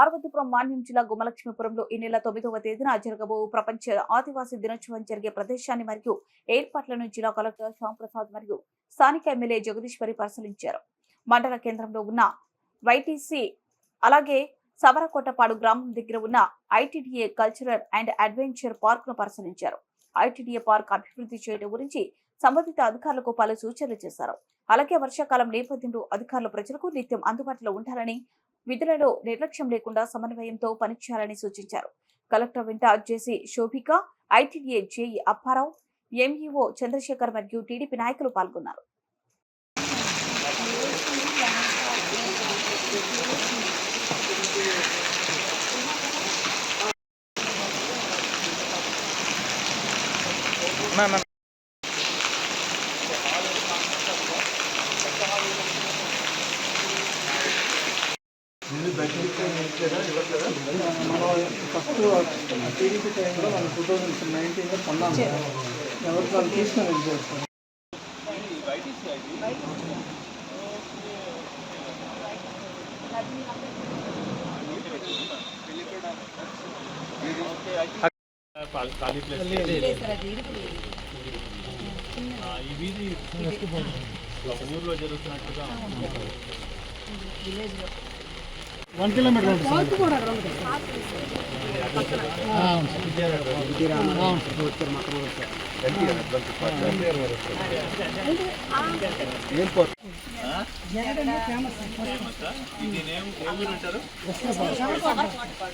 పార్వతీపురం మాన్యం జిల్లా గుమలక్ష్మీపురంలో ఈ నెల తొమ్మిదవ తేదీన జరగబో ప్రపంచ ఆదివాసీ దినోత్సవం జరిగే ప్రదేశాన్ని మరియు ఏర్పాట్లను జిల్లా కలెక్టర్ శ్యాంప్రసాద్ మరియు స్థానిక ఎమ్మెల్యే జగదీశ్వరి పరిశీలించారు. మండల కేంద్రంలో ఉన్న వైటీసీ అలాగే సవరకోటపాడు గ్రామం దగ్గర ఉన్న ఐటీడీఏ కల్చరల్ అండ్ అడ్వెంచర్ పార్క్ను పరిశీలించారు. ఐటీడీఏ పార్క్ అభివృద్ధి చేయడం గురించి సంబంధిత అధికారులకు పలు సూచనలు చేశారు. అలాగే వర్షాకాలం నేపథ్యంలో అధికారులు ప్రజలకు నిత్యం అందుబాటులో ఉండాలని విధులలో నిర్లక్ష్యం లేకుండా సమన్వయంతో పనిచేయాలని సూచించారు. కలెక్టర్ వెంట JC Shobhika ITDA JE Apparao MEO Chandrasekhar మరియు టీడీపీ నాయకులు పాల్గొన్నారు. మనం ఫస్ట్ టీడీపీ టైంలో మనం టూ థౌజండ్ నైన్టీన్లో కొన్నాం కదా. ఎవరికి వాళ్ళు తీసుకొని ఖాళీ ప్లేస్ ఈ ఒక ఊర్లో జరుగుతున్నట్టుగా వన్ కిలోమీటర్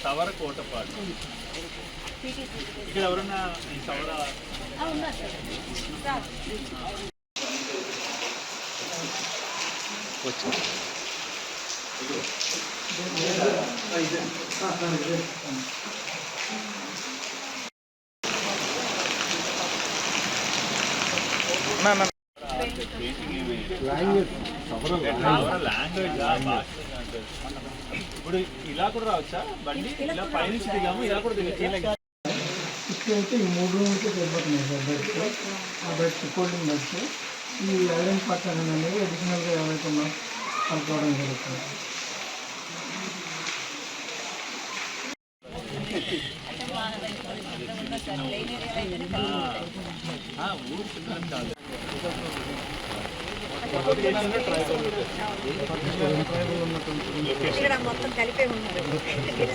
సవర కోటపాడు ఇక్కడ ఎవరన్నా సవర లాంగ్వేజ్ ఇప్పుడు ఇలా కూడా రావచ్చా? బండి? ఇలా పైనుంచి దిగాము ఇలా కూడా దిగచ్చు ఇక్కడైతే ఈ మూడు రూమ్లకి సరిపోతున్నాయి సార్. బెడ్స్ ఆ బెడ్స్ కూలింగ్ బెడ్స్ ఈ ఐరన్ పట్టణం అనేది అడిషనల్గా ఎవరైతే ఉన్నా కనుక్కోవడం జరుగుతుంది.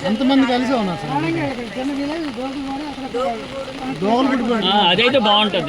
ఎంతమంది కలిసి ఉన్నారు సార్ అదైతే బాగుంటుంది